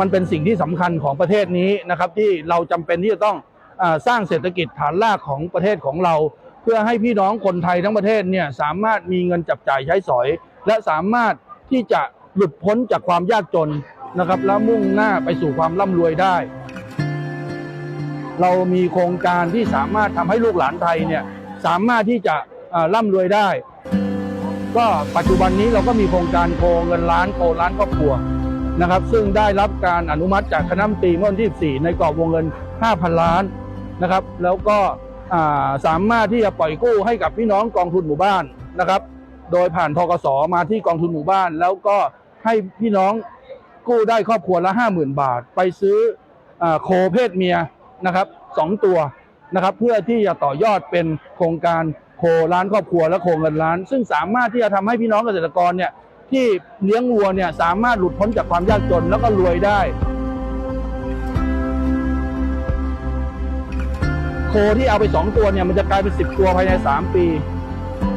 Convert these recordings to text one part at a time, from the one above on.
มันเป็นสิ่งที่สำคัญของประเทศนี้นะครับ ที่เราจำเป็นที่จะต้องอสร้างเศรษฐกิจฐานรากของประเทศของเรา เพื่อให้พี่น้องคนไทยทั้งประเทศเนี่ยสามารถมีเงินจับจ่ายใช้สอย และสามารถที่จะหลุดพ้นจากความยากจนนะครับ แล้วมุ่งหน้าไปสู่ความร่ำรวยได้ เรามีโครงการที่สามารถทำให้ลูกหลานไทยเนี่ยสามารถที่จะอ่าร่ำรวยได้ ก็ปัจจุบันนี้เราก็มีโครงการโคเงินล้านโคล้านครอบครัว นะครับ ซึ่งได้รับการอนุมัติจากคณะมนตรีเมื่อวันที่14ในกรอบวงเงิน 5,000 ล้านนะครับ แล้วก็สามารถที่จะปล่อยกู้ให้กับพี่น้องกองทุนหมู่บ้านนะครับ โดยผ่านทกสมาที่กองทุนหมู่บ้าน แล้วก็ให้พี่น้องกู้ได้ครอบครัวละ 50,000 บาท ไปซื้ออโคเพศเมียนะครับสองตัวนะครับเพื่อที่จะต่อยอดเป็นโครงการโคล้านครอบครัวและโคเงินล้าน ซึ่งสามารถที่จะทำให้พี่น้องเกษตรกรเนี่ย ที่เลี้ยงวัวเนี่ยสามารถหลุดพ้นจากความยากจนแล้วก็รวยได้ โคที่เอาไปสองตัวเนี่ยมันจะกลายเป็นสิบตัวภายในสามปี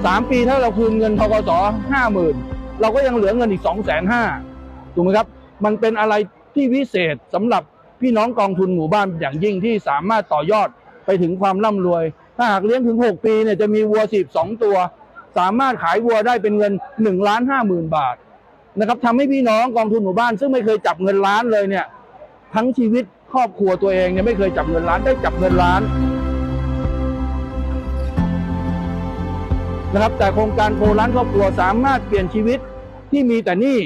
สามปีถ้าเราคืนเงินทกสห้าหมื่นเราก็ยังเหลือเงินอีกสองแสนห้าถูกไหมครับ มันเป็นอะไรที่วิเศษสำหรับพี่น้องกองทุนหมู่บ้านอย่างยิ่งที่สามารถต่อยอดไปถึงความร่ำรวย ถ้าหากเลี้ยงถึง 6 ปีเนี่ยจะมีวัวสิบสองตัว สามารถขายวัวได้เป็นเงิน1ล้านห้าหมื่นบาทนะครับทำให้พี่น้องกองทุนหมู่บ้าน ซึ่งไม่เคยจับเงินล้านเลยเนี่ยทั้งชีวิตครอบครัวตัวเองเนี่ยไม่เคยจับเงินล้านได้จับเงินล้านนะครับแต่โครงการโคร้านครอบครัวสามารถเปลี่ยนชีวิตที่มีแต่หนี้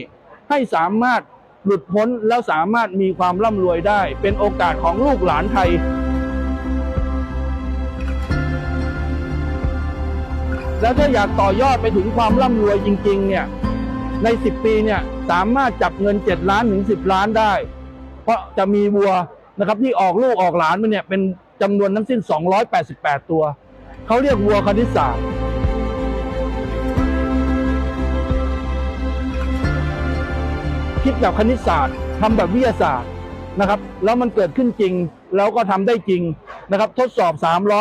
ให้สามารถหลุดพ้นแล้วสามารถมีความร่ำรวยได้ เป็นโอกาสของลูกหลานไทย แล้วถ้าอยากต่อยอดไปถึงความร่ำรวยจริง ๆ เนี่ย ใน 10 ปีเนี่ยสามารถจับเงิน 7 ล้านถึง 10 ล้านได้ เพราะจะมีวัวนะครับที่ออกลูกออกหลานมาเนี่ยเป็นจำนวนทั้งสิ้น 288 ตัว เขาเรียกวัวคณิตศาสตร์คิดแบบคณิตศาสตร์ทำแบบวิทยาศาสตร์นะครับ แล้วมันเกิดขึ้นจริง แล้วก็ทำได้จริงนะครับ ทดสอบ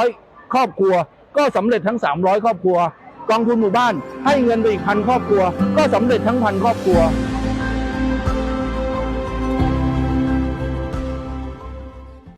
300 ครอบครัว ก็สำเร็จทั้ง 300 ครอบครัว กองทุนหมู่บ้านให้เงินไปอีกพันครอบครัว ก็สำเร็จทั้งพันครอบครัว